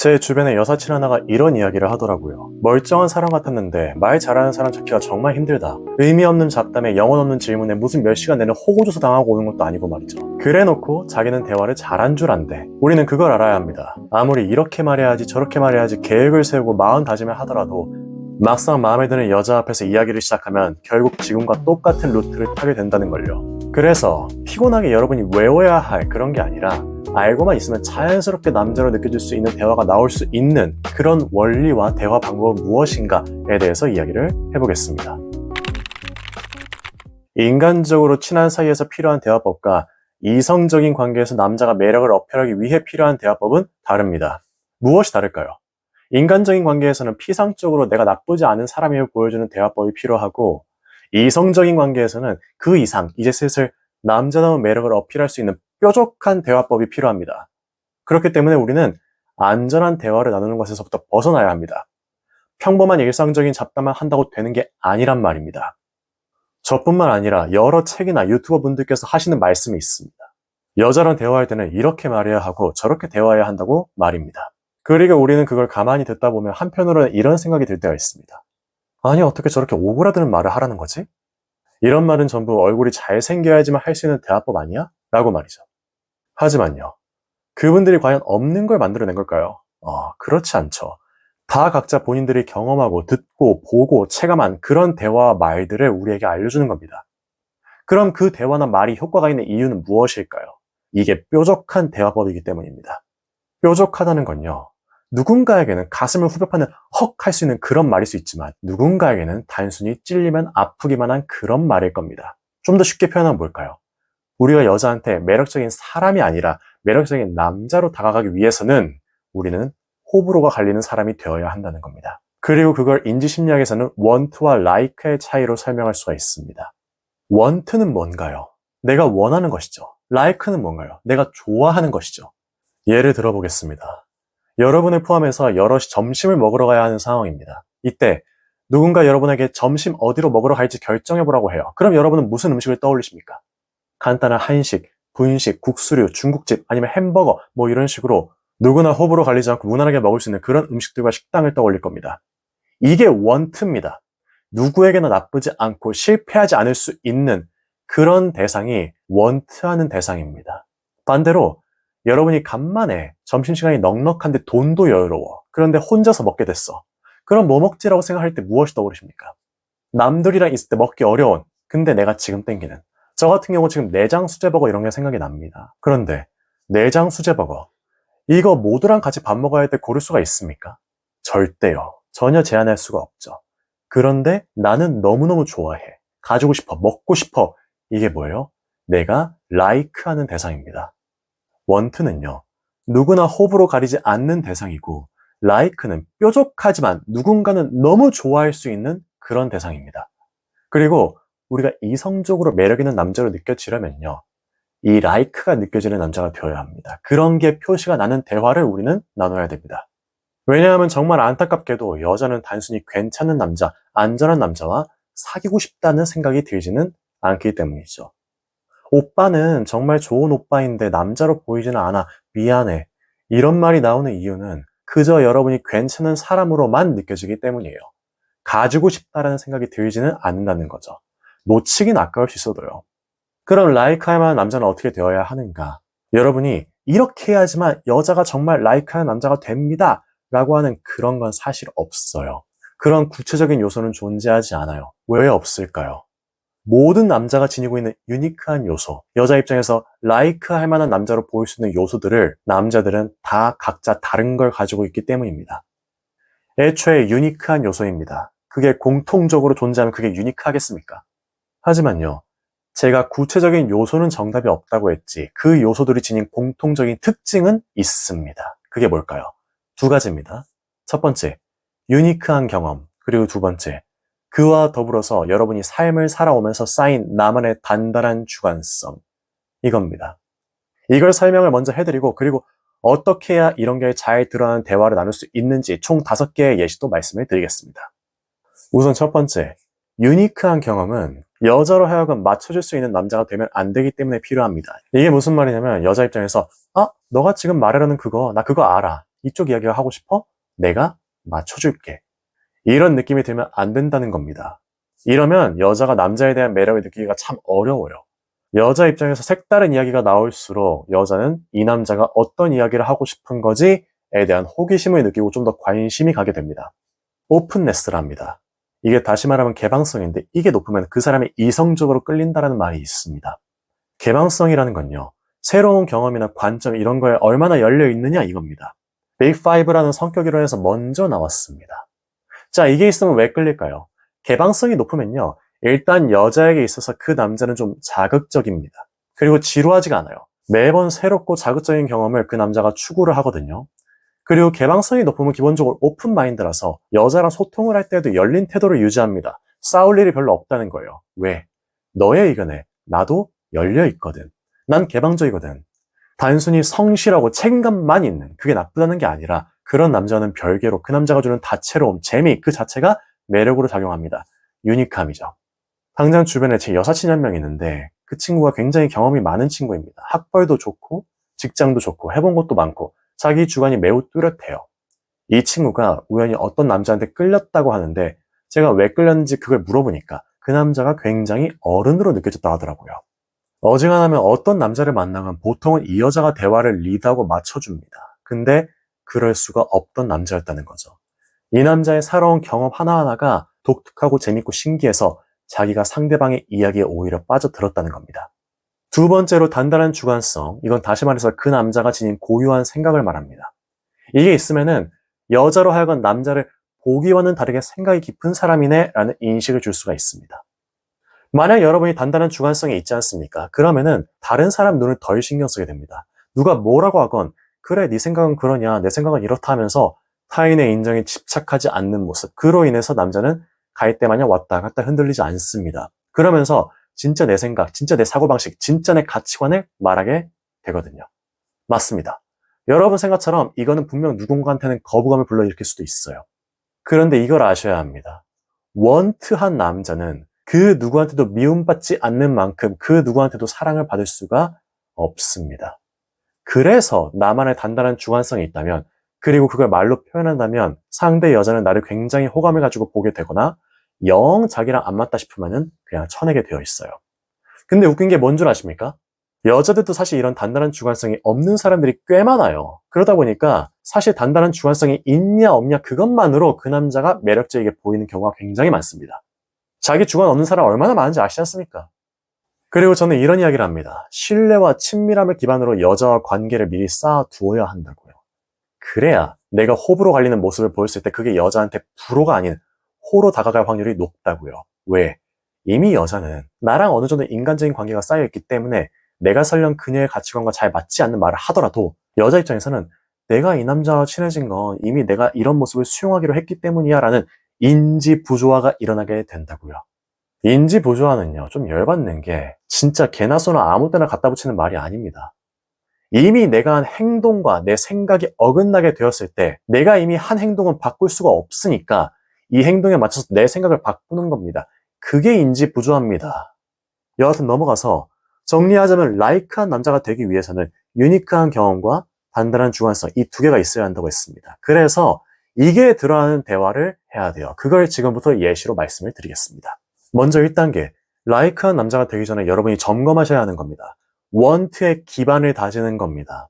제 주변에 여사친 하나가 이런 이야기를 하더라고요. 멀쩡한 사람 같았는데 말 잘하는 사람 찾기가 정말 힘들다. 의미 없는 잡담에 영혼 없는 질문에 무슨 몇 시간 내내 호구조사 당하고 오는 것도 아니고 말이죠. 그래 놓고 자기는 대화를 잘한 줄 안대. 우리는 그걸 알아야 합니다. 아무리 이렇게 말해야지 저렇게 말해야지 계획을 세우고 마음 다짐을 하더라도 막상 마음에 드는 여자 앞에서 이야기를 시작하면 결국 지금과 똑같은 루트를 타게 된다는 걸요. 그래서 피곤하게 여러분이 외워야 할 그런 게 아니라 알고만 있으면 자연스럽게 남자로 느껴질 수 있는 대화가 나올 수 있는 그런 원리와 대화 방법은 무엇인가에 대해서 이야기를 해보겠습니다. 인간적으로 친한 사이에서 필요한 대화법과 이성적인 관계에서 남자가 매력을 어필하기 위해 필요한 대화법은 다릅니다. 무엇이 다를까요? 인간적인 관계에서는 피상적으로 내가 나쁘지 않은 사람임을 보여주는 대화법이 필요하고 이성적인 관계에서는 그 이상 이제 슬슬 남자다운 매력을 어필할 수 있는 뾰족한 대화법이 필요합니다. 그렇기 때문에 우리는 안전한 대화를 나누는 것에서부터 벗어나야 합니다. 평범한 일상적인 잡담만 한다고 되는 게 아니란 말입니다. 저뿐만 아니라 여러 책이나 유튜버 분들께서 하시는 말씀이 있습니다. 여자랑 대화할 때는 이렇게 말해야 하고 저렇게 대화해야 한다고 말입니다. 그리고 우리는 그걸 가만히 듣다 보면 한편으로는 이런 생각이 들 때가 있습니다. 아니, 어떻게 저렇게 오그라드는 말을 하라는 거지? 이런 말은 전부 얼굴이 잘생겨야지만 할 수 있는 대화법 아니야? 라고 말이죠. 하지만요. 그분들이 과연 없는 걸 만들어낸 걸까요? 어, 그렇지 않죠. 다 각자 본인들이 경험하고 듣고 보고 체감한 그런 대화와 말들을 우리에게 알려주는 겁니다. 그럼 그 대화나 말이 효과가 있는 이유는 무엇일까요? 이게 뾰족한 대화법이기 때문입니다. 뾰족하다는 건요. 누군가에게는 가슴을 후벼 파는 헉 할 수 있는 그런 말일 수 있지만 누군가에게는 단순히 찔리면 아프기만 한 그런 말일 겁니다. 좀 더 쉽게 표현하면 뭘까요? 우리가 여자한테 매력적인 사람이 아니라 매력적인 남자로 다가가기 위해서는 우리는 호불호가 갈리는 사람이 되어야 한다는 겁니다. 그리고 그걸 인지심리학에서는 원트와 라이크의 차이로 설명할 수가 있습니다. 원트는 뭔가요? 내가 원하는 것이죠. 라이크는 뭔가요? 내가 좋아하는 것이죠. 예를 들어보겠습니다. 여러분을 포함해서 여럿이 점심을 먹으러 가야 하는 상황입니다. 이때 누군가 여러분에게 점심 어디로 먹으러 갈지 결정해 보라고 해요. 그럼 여러분은 무슨 음식을 떠올리십니까? 간단한 한식, 분식, 국수류, 중국집 아니면 햄버거 뭐 이런 식으로 누구나 호불호 갈리지 않고 무난하게 먹을 수 있는 그런 음식들과 식당을 떠올릴 겁니다. 이게 원트입니다. 누구에게나 나쁘지 않고 실패하지 않을 수 있는 그런 대상이 원트하는 대상입니다. 반대로 여러분이 간만에 점심시간이 넉넉한데 돈도 여유로워. 그런데 혼자서 먹게 됐어. 그럼 뭐 먹지라고 생각할 때 무엇이 떠오르십니까? 남들이랑 있을 때 먹기 어려운, 근데 내가 지금 땡기는. 저 같은 경우 지금 내장 수제버거 이런 게 생각이 납니다. 그런데 내장 수제버거. 이거 모두랑 같이 밥 먹어야 할 때 고를 수가 있습니까? 절대요. 전혀 제한할 수가 없죠. 그런데 나는 너무너무 좋아해. 가지고 싶어. 먹고 싶어. 이게 뭐예요? 내가 라이크하는 대상입니다. 원트는요, 누구나 호불호 가리지 않는 대상이고, 라이크는 뾰족하지만 누군가는 너무 좋아할 수 있는 그런 대상입니다. 그리고 우리가 이성적으로 매력 있는 남자로 느껴지려면요, 이 라이크가 느껴지는 남자가 되어야 합니다. 그런 게 표시가 나는 대화를 우리는 나눠야 됩니다. 왜냐하면 정말 안타깝게도 여자는 단순히 괜찮은 남자, 안전한 남자와 사귀고 싶다는 생각이 들지는 않기 때문이죠. 오빠는 정말 좋은 오빠인데 남자로 보이지는 않아. 미안해. 이런 말이 나오는 이유는 그저 여러분이 괜찮은 사람으로만 느껴지기 때문이에요. 가지고 싶다라는 생각이 들지는 않는다는 거죠. 놓치긴 아까울 수 있어도요. 그럼 라이크할 만한 남자는 어떻게 되어야 하는가? 여러분이 이렇게 해야지만 여자가 정말 라이크하는 남자가 됩니다. 라고 하는 그런 건 사실 없어요. 그런 구체적인 요소는 존재하지 않아요. 왜 없을까요? 모든 남자가 지니고 있는 유니크한 요소, 여자 입장에서 라이크 할 만한 남자로 보일 수 있는 요소들을 남자들은 다 각자 다른 걸 가지고 있기 때문입니다. 애초에 유니크한 요소입니다. 그게 공통적으로 존재하면 그게 유니크하겠습니까? 하지만요, 제가 구체적인 요소는 정답이 없다고 했지, 그 요소들이 지닌 공통적인 특징은 있습니다. 그게 뭘까요? 두 가지입니다. 첫 번째, 유니크한 경험, 그리고 두 번째, 그와 더불어서 여러분이 삶을 살아오면서 쌓인 나만의 단단한 주관성. 이겁니다. 이걸 설명을 먼저 해드리고, 그리고 어떻게 해야 이런 게 잘 드러나는 대화를 나눌 수 있는지 총 다섯 개의 예시도 말씀을 드리겠습니다. 우선 첫 번째, 유니크한 경험은 여자로 하여금 맞춰줄 수 있는 남자가 되면 안 되기 때문에 필요합니다. 이게 무슨 말이냐면 여자 입장에서 아, 너가 지금 말하려는 그거, 나 그거 알아. 이쪽 이야기가 하고 싶어? 내가 맞춰줄게. 이런 느낌이 들면 안 된다는 겁니다. 이러면 여자가 남자에 대한 매력을 느끼기가 참 어려워요. 여자 입장에서 색다른 이야기가 나올수록 여자는 이 남자가 어떤 이야기를 하고 싶은 거지에 대한 호기심을 느끼고 좀 더 관심이 가게 됩니다. 오픈네스랍니다. 이게 다시 말하면 개방성인데 이게 높으면 그 사람이 이성적으로 끌린다는 말이 있습니다. 개방성이라는 건요. 새로운 경험이나 관점 이런 거에 얼마나 열려 있느냐 이겁니다. 베이5라는 성격 이론에서 먼저 나왔습니다. 자, 이게 있으면 왜 끌릴까요? 개방성이 높으면요. 일단 여자에게 있어서 그 남자는 좀 자극적입니다. 그리고 지루하지가 않아요. 매번 새롭고 자극적인 경험을 그 남자가 추구를 하거든요. 그리고 개방성이 높으면 기본적으로 오픈 마인드라서 여자랑 소통을 할 때도 열린 태도를 유지합니다. 싸울 일이 별로 없다는 거예요. 왜? 너의 의견에 나도 열려 있거든. 난 개방적이거든. 단순히 성실하고 책임감만 있는 그게 나쁘다는 게 아니라 그런 남자는 별개로 그 남자가 주는 다채로움, 재미 그 자체가 매력으로 작용합니다. 유니함이죠. 당장 주변에 제 여사친이 한명 있는데 그 친구가 굉장히 경험이 많은 친구입니다. 학벌도 좋고 직장도 좋고 해본 것도 많고 자기 주관이 매우 뚜렷해요. 이 친구가 우연히 어떤 남자한테 끌렸다고 하는데 제가 왜 끌렸는지 그걸 물어보니까 그 남자가 굉장히 어른으로 느껴졌다 하더라고요. 어지간하면 어떤 남자를 만나면 보통은 이 여자가 대화를 리드하고 맞춰줍니다. 근데 그럴 수가 없던 남자였다는 거죠. 이 남자의 살아온 경험 하나하나가 독특하고 재밌고 신기해서 자기가 상대방의 이야기에 오히려 빠져들었다는 겁니다. 두 번째로 단단한 주관성. 이건 다시 말해서 그 남자가 지닌 고유한 생각을 말합니다. 이게 있으면은 여자로 하여금 남자를 보기와는 다르게 생각이 깊은 사람이네 라는 인식을 줄 수가 있습니다. 만약 여러분이 단단한 주관성이 있지 않습니까? 그러면은 다른 사람 눈을 덜 신경 쓰게 됩니다. 누가 뭐라고 하건 그래 네 생각은 그러냐 내 생각은 이렇다 하면서 타인의 인정에 집착하지 않는 모습 그로 인해서 남자는 갈 때마냥 왔다 갔다 흔들리지 않습니다. 그러면서 진짜 내 생각, 진짜 내 사고방식, 진짜 내 가치관을 말하게 되거든요. 맞습니다. 여러분 생각처럼 이거는 분명 누군가한테는 거부감을 불러일으킬 수도 있어요. 그런데 이걸 아셔야 합니다. 원트한 남자는 그 누구한테도 미움받지 않는 만큼 그 누구한테도 사랑을 받을 수가 없습니다. 그래서 나만의 단단한 주관성이 있다면 그리고 그걸 말로 표현한다면 상대 여자는 나를 굉장히 호감을 가지고 보게 되거나 영 자기랑 안 맞다 싶으면은 그냥 쳐내게 되어 있어요. 근데 웃긴 게 뭔 줄 아십니까? 여자들도 사실 이런 단단한 주관성이 없는 사람들이 꽤 많아요. 그러다 보니까 사실 단단한 주관성이 있냐 없냐 그것만으로 그 남자가 매력적이게 보이는 경우가 굉장히 많습니다. 자기 주관 없는 사람 얼마나 많은지 아시지 않습니까? 그리고 저는 이런 이야기를 합니다. 신뢰와 친밀함을 기반으로 여자와 관계를 미리 쌓아두어야 한다고요. 그래야 내가 호불호 갈리는 모습을 보였을 때 그게 여자한테 불호가 아닌 호로 다가갈 확률이 높다고요. 왜? 이미 여자는 나랑 어느 정도 인간적인 관계가 쌓여있기 때문에 내가 설령 그녀의 가치관과 잘 맞지 않는 말을 하더라도 여자 입장에서는 내가 이 남자와 친해진 건 이미 내가 이런 모습을 수용하기로 했기 때문이야 라는 인지 부조화가 일어나게 된다고요. 인지 부조화는요, 좀 열받는 게 진짜 개나 소나 아무 때나 갖다 붙이는 말이 아닙니다. 이미 내가 한 행동과 내 생각이 어긋나게 되었을 때 내가 이미 한 행동은 바꿀 수가 없으니까 이 행동에 맞춰서 내 생각을 바꾸는 겁니다. 그게 인지 부조합니다. 여하튼 넘어가서 정리하자면 라이크한 남자가 되기 위해서는 유니크한 경험과 단단한 주관성 이 두 개가 있어야 한다고 했습니다. 그래서 이게 들어가는 대화를 해야 돼요. 그걸 지금부터 예시로 말씀을 드리겠습니다. 먼저 1단계 라이크한 남자가 되기 전에 여러분이 점검하셔야 하는 겁니다. 원트의 기반을 다지는 겁니다.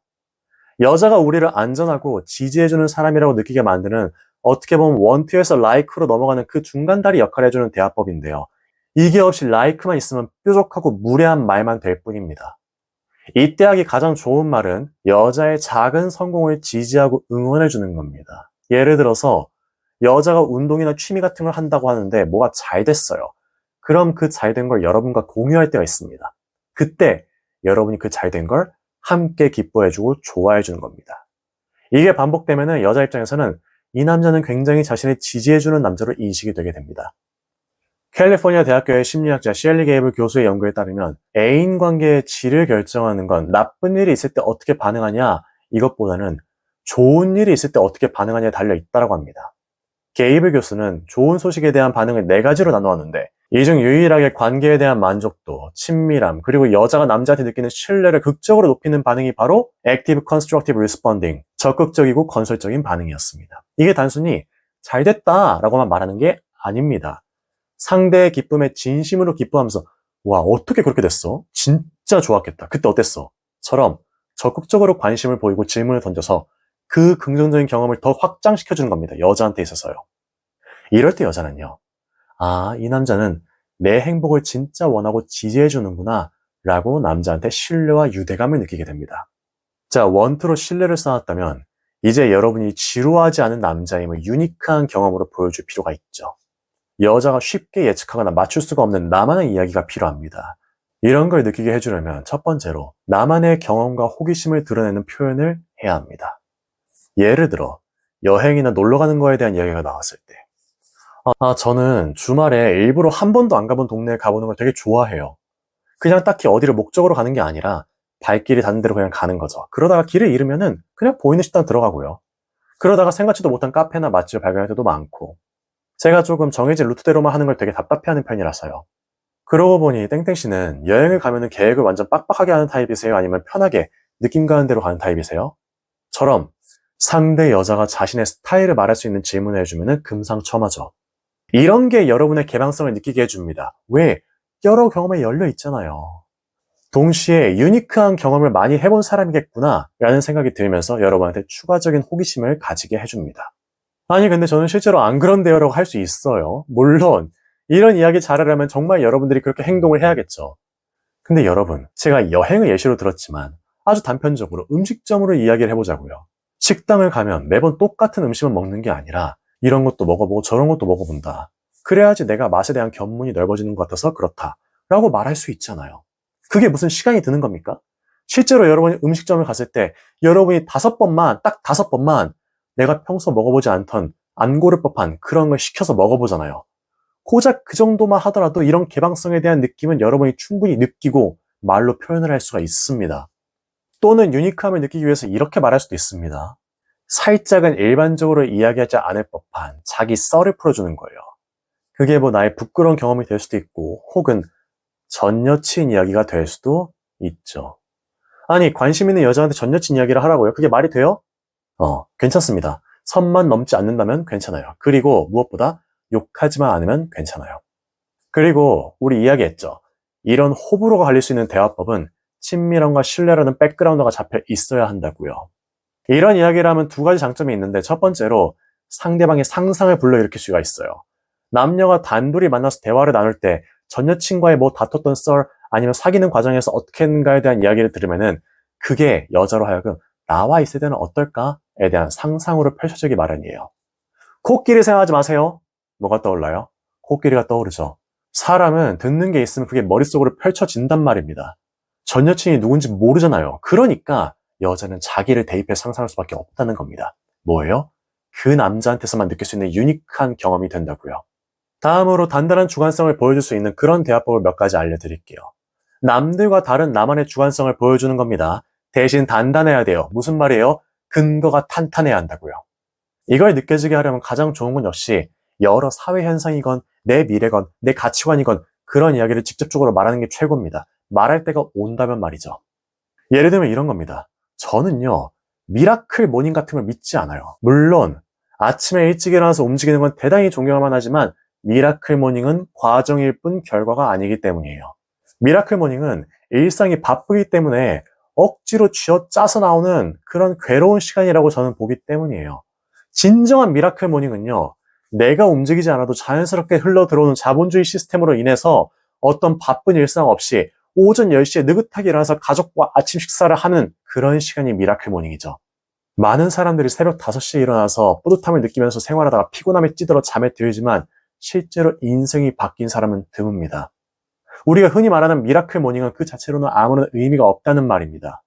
여자가 우리를 안전하고 지지해주는 사람이라고 느끼게 만드는 어떻게 보면 원투에서 라이크로 넘어가는 그 중간 다리 역할을 해주는 대화법인데요. 이게 없이 라이크만 있으면 뾰족하고 무례한 말만 될 뿐입니다. 이때 하기 가장 좋은 말은 여자의 작은 성공을 지지하고 응원해주는 겁니다. 예를 들어서 여자가 운동이나 취미 같은 걸 한다고 하는데 뭐가 잘 됐어요. 그럼 그 잘 된 걸 여러분과 공유할 때가 있습니다. 그때 여러분이 그 잘 된 걸 함께 기뻐해주고 좋아해주는 겁니다. 이게 반복되면 여자 입장에서는 이 남자는 굉장히 자신을 지지해주는 남자로 인식이 되게 됩니다. 캘리포니아 대학교의 심리학자 셸리 게이블 교수의 연구에 따르면 애인 관계의 질을 결정하는 건 나쁜 일이 있을 때 어떻게 반응하냐 이것보다는 좋은 일이 있을 때 어떻게 반응하냐에 달려 있다고 합니다. 게이블 교수는 좋은 소식에 대한 반응을 네 가지로 나누었는데 이 중 유일하게 관계에 대한 만족도, 친밀함, 그리고 여자가 남자한테 느끼는 신뢰를 극적으로 높이는 반응이 바로 Active Constructive Responding, 적극적이고 건설적인 반응이었습니다. 이게 단순히 잘 됐다 라고만 말하는 게 아닙니다. 상대의 기쁨에 진심으로 기뻐하면서 와 어떻게 그렇게 됐어? 진짜 좋았겠다. 그때 어땠어? 처럼 적극적으로 관심을 보이고 질문을 던져서 그 긍정적인 경험을 더 확장시켜주는 겁니다. 여자한테 있어서요. 이럴 때 여자는요. 아, 이 남자는 내 행복을 진짜 원하고 지지해주는구나 라고 남자한테 신뢰와 유대감을 느끼게 됩니다. 자, 원투로 신뢰를 쌓았다면 이제 여러분이 지루하지 않은 남자임을 유니크한 경험으로 보여줄 필요가 있죠. 여자가 쉽게 예측하거나 맞출 수가 없는 나만의 이야기가 필요합니다. 이런 걸 느끼게 해주려면 첫 번째로 나만의 경험과 호기심을 드러내는 표현을 해야 합니다. 예를 들어 여행이나 놀러 가는 거에 대한 이야기가 나왔을 때 아, 저는 주말에 일부러 한 번도 안 가본 동네에 가보는 걸 되게 좋아해요. 그냥 딱히 어디를 목적으로 가는 게 아니라 발길이 닿는 대로 그냥 가는 거죠. 그러다가 길을 잃으면은 그냥 보이는 식당 들어가고요. 그러다가 생각지도 못한 카페나 맛집을 발견할 때도 많고 제가 조금 정해진 루트대로만 하는 걸 되게 답답해하는 편이라서요. 그러고 보니 땡땡 씨는 여행을 가면은 계획을 완전 빡빡하게 하는 타입이세요? 아니면 편하게 느낌 가는 대로 가는 타입이세요? 처럼 상대 여자가 자신의 스타일을 말할 수 있는 질문을 해주면은 금상첨화죠. 이런 게 여러분의 개방성을 느끼게 해줍니다. 왜? 여러 경험에 열려 있잖아요. 동시에 유니크한 경험을 많이 해본 사람이겠구나 라는 생각이 들면서 여러분한테 추가적인 호기심을 가지게 해줍니다. 아니 근데 저는 실제로 안 그런데요 라고 할 수 있어요. 물론 이런 이야기 잘하려면 정말 여러분들이 그렇게 행동을 해야겠죠. 근데 여러분 제가 여행을 예시로 들었지만 아주 단편적으로 음식점으로 이야기를 해보자고요. 식당을 가면 매번 똑같은 음식을 먹는 게 아니라 이런 것도 먹어보고 저런 것도 먹어본다. 그래야지 내가 맛에 대한 견문이 넓어지는 것 같아서 그렇다. 라고 말할 수 있잖아요. 그게 무슨 시간이 드는 겁니까? 실제로 여러분이 음식점을 갔을 때 여러분이 다섯 번만, 딱 다섯 번만 내가 평소 먹어보지 않던 안 고를 법한 그런 걸 시켜서 먹어보잖아요. 고작 그 정도만 하더라도 이런 개방성에 대한 느낌은 여러분이 충분히 느끼고 말로 표현을 할 수가 있습니다. 또는 유니크함을 느끼기 위해서 이렇게 말할 수도 있습니다. 살짝은 일반적으로 이야기하지 않을 법한 자기 썰을 풀어주는 거예요. 그게 뭐 나의 부끄러운 경험이 될 수도 있고, 혹은 전 여친 이야기가 될 수도 있죠. 아니, 관심 있는 여자한테 전 여친 이야기를 하라고요? 그게 말이 돼요? 어, 괜찮습니다. 선만 넘지 않는다면 괜찮아요. 그리고 무엇보다 욕하지만 않으면 괜찮아요. 그리고 우리 이야기했죠. 이런 호불호가 갈릴 수 있는 대화법은 친밀함과 신뢰라는 백그라운드가 잡혀 있어야 한다고요. 이런 이야기를 하면 두 가지 장점이 있는데 첫 번째로 상대방의 상상을 불러일으킬 수가 있어요. 남녀가 단둘이 만나서 대화를 나눌 때 전 여친과의 뭐 다퉜던 썰 아니면 사귀는 과정에서 어떻게 했는가에 대한 이야기를 들으면은 그게 여자로 하여금 나와 있을 때는 어떨까에 대한 상상으로 펼쳐지기 마련이에요. 코끼리 생각하지 마세요. 뭐가 떠올라요? 코끼리가 떠오르죠. 사람은 듣는 게 있으면 그게 머릿속으로 펼쳐진단 말입니다. 전 여친이 누군지 모르잖아요. 그러니까 여자는 자기를 대입해 상상할 수밖에 없다는 겁니다. 뭐예요? 그 남자한테서만 느낄 수 있는 유니크한 경험이 된다고요. 다음으로 단단한 주관성을 보여줄 수 있는 그런 대화법을 몇 가지 알려드릴게요. 남들과 다른 나만의 주관성을 보여주는 겁니다. 대신 단단해야 돼요. 무슨 말이에요? 근거가 탄탄해야 한다고요. 이걸 느껴지게 하려면 가장 좋은 건 역시 여러 사회 현상이건 내 미래건 내 가치관이건 그런 이야기를 직접적으로 말하는 게 최고입니다. 말할 때가 온다면 말이죠. 예를 들면 이런 겁니다. 저는요, 미라클 모닝 같은 걸 믿지 않아요. 물론 아침에 일찍 일어나서 움직이는 건 대단히 존경할 만 하지만 미라클 모닝은 과정일 뿐 결과가 아니기 때문이에요. 미라클 모닝은 일상이 바쁘기 때문에 억지로 쥐어 짜서 나오는 그런 괴로운 시간이라고 저는 보기 때문이에요. 진정한 미라클 모닝은요, 내가 움직이지 않아도 자연스럽게 흘러 들어오는 자본주의 시스템으로 인해서 어떤 바쁜 일상 없이 오전 10시에 느긋하게 일어나서 가족과 아침 식사를 하는 그런 시간이 미라클 모닝이죠. 많은 사람들이 새벽 5시에 일어나서 뿌듯함을 느끼면서 생활하다가 피곤함에 찌들어 잠에 들지만 실제로 인생이 바뀐 사람은 드뭅니다. 우리가 흔히 말하는 미라클 모닝은 그 자체로는 아무런 의미가 없다는 말입니다.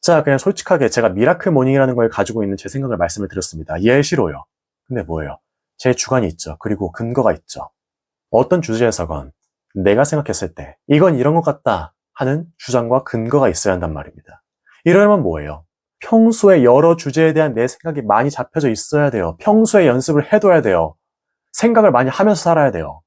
자, 그냥 솔직하게 제가 미라클 모닝이라는 걸 가지고 있는 제 생각을 말씀을 드렸습니다. 예시로요. 근데 뭐예요? 제 주관이 있죠. 그리고 근거가 있죠. 어떤 주제에서건 내가 생각했을 때 이건 이런 것 같다 하는 주장과 근거가 있어야 한단 말입니다. 이러면 뭐예요? 평소에 여러 주제에 대한 내 생각이 많이 잡혀져 있어야 돼요. 평소에 연습을 해둬야 돼요. 생각을 많이 하면서 살아야 돼요.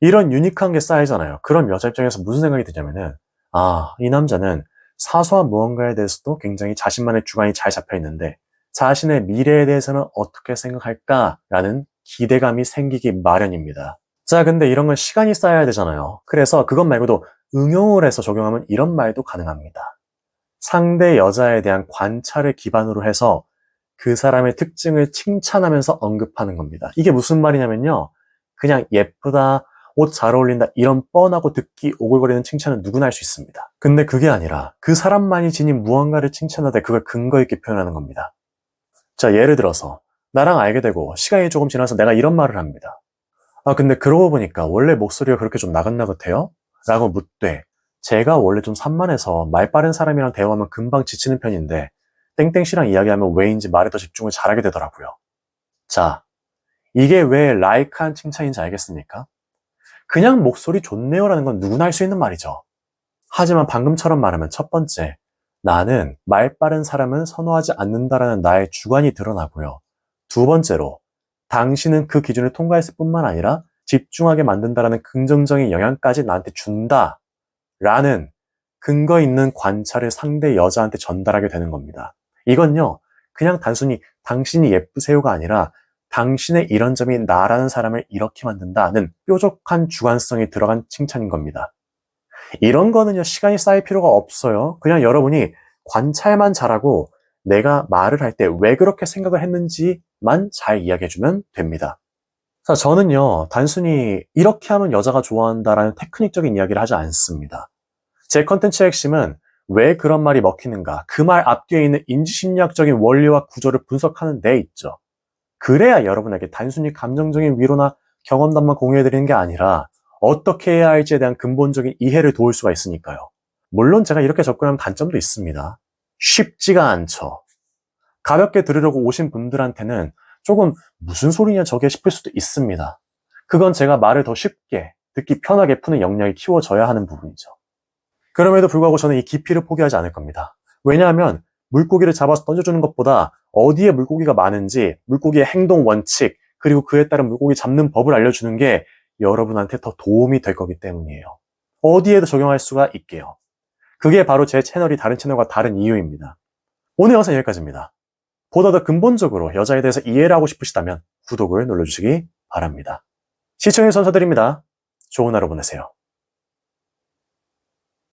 이런 유니크한 게 쌓이잖아요. 그럼 여자 입장에서 무슨 생각이 드냐면은, 아, 이 남자는 사소한 무언가에 대해서도 굉장히 자신만의 주관이 잘 잡혀 있는데, 자신의 미래에 대해서는 어떻게 생각할까라는 기대감이 생기기 마련입니다. 자, 근데 이런 건 시간이 쌓여야 되잖아요. 그래서 그것 말고도 응용을 해서 적용하면 이런 말도 가능합니다. 상대 여자에 대한 관찰을 기반으로 해서 그 사람의 특징을 칭찬하면서 언급하는 겁니다. 이게 무슨 말이냐면요. 그냥 예쁘다, 옷 잘 어울린다, 이런 뻔하고 듣기 오글거리는 칭찬은 누구나 할 수 있습니다. 근데 그게 아니라 그 사람만이 지닌 무언가를 칭찬하되 그걸 근거 있게 표현하는 겁니다. 자, 예를 들어서 나랑 알게 되고 시간이 조금 지나서 내가 이런 말을 합니다. 아, 근데 그러고 보니까 원래 목소리가 그렇게 좀 나긋나긋해요? 라고 묻되 제가 원래 좀 산만해서 말 빠른 사람이랑 대화하면 금방 지치는 편인데 땡땡 씨랑 이야기하면 왜인지 말에 더 집중을 잘하게 되더라고요. 자, 이게 왜 라이크한 칭찬인지 알겠습니까? 그냥 목소리 좋네요라는 건 누구나 할 수 있는 말이죠. 하지만 방금처럼 말하면 첫 번째, 나는 말 빠른 사람은 선호하지 않는다라는 나의 주관이 드러나고요. 두 번째로, 당신은 그 기준을 통과했을 뿐만 아니라 집중하게 만든다라는 긍정적인 영향까지 나한테 준다. 라는 근거 있는 관찰을 상대 여자한테 전달하게 되는 겁니다. 이건요, 그냥 단순히 당신이 예쁘세요가 아니라 당신의 이런 점이 나라는 사람을 이렇게 만든다는 뾰족한 주관성이 들어간 칭찬인 겁니다. 이런 거는요, 시간이 쌓일 필요가 없어요. 그냥 여러분이 관찰만 잘하고 내가 말을 할 때 왜 그렇게 생각을 했는지만 잘 이야기해주면 됩니다. 자, 저는요, 단순히 이렇게 하면 여자가 좋아한다라는 테크닉적인 이야기를 하지 않습니다. 제 컨텐츠의 핵심은 왜 그런 말이 먹히는가, 그 말 앞뒤에 있는 인지심리학적인 원리와 구조를 분석하는 데 있죠. 그래야 여러분에게 단순히 감정적인 위로나 경험담만 공유해드리는 게 아니라 어떻게 해야 할지에 대한 근본적인 이해를 도울 수가 있으니까요. 물론 제가 이렇게 접근하면 단점도 있습니다. 쉽지가 않죠. 가볍게 들으려고 오신 분들한테는 조금 무슨 소리냐 저게 싶을 수도 있습니다. 그건 제가 말을 더 쉽게 듣기 편하게 푸는 역량이 키워져야 하는 부분이죠. 그럼에도 불구하고 저는 이 깊이를 포기하지 않을 겁니다. 왜냐하면 물고기를 잡아서 던져주는 것보다 어디에 물고기가 많은지 물고기의 행동 원칙 그리고 그에 따른 물고기 잡는 법을 알려주는 게 여러분한테 더 도움이 될 거기 때문이에요. 어디에도 적용할 수가 있게요. 그게 바로 제 채널이 다른 채널과 다른 이유입니다. 오늘 영상 여기까지입니다. 보다 더 근본적으로 여자에 대해서 이해를 하고 싶으시다면 구독을 눌러주시기 바랍니다. 시청해주셔서 감사드립니다. 좋은 하루 보내세요.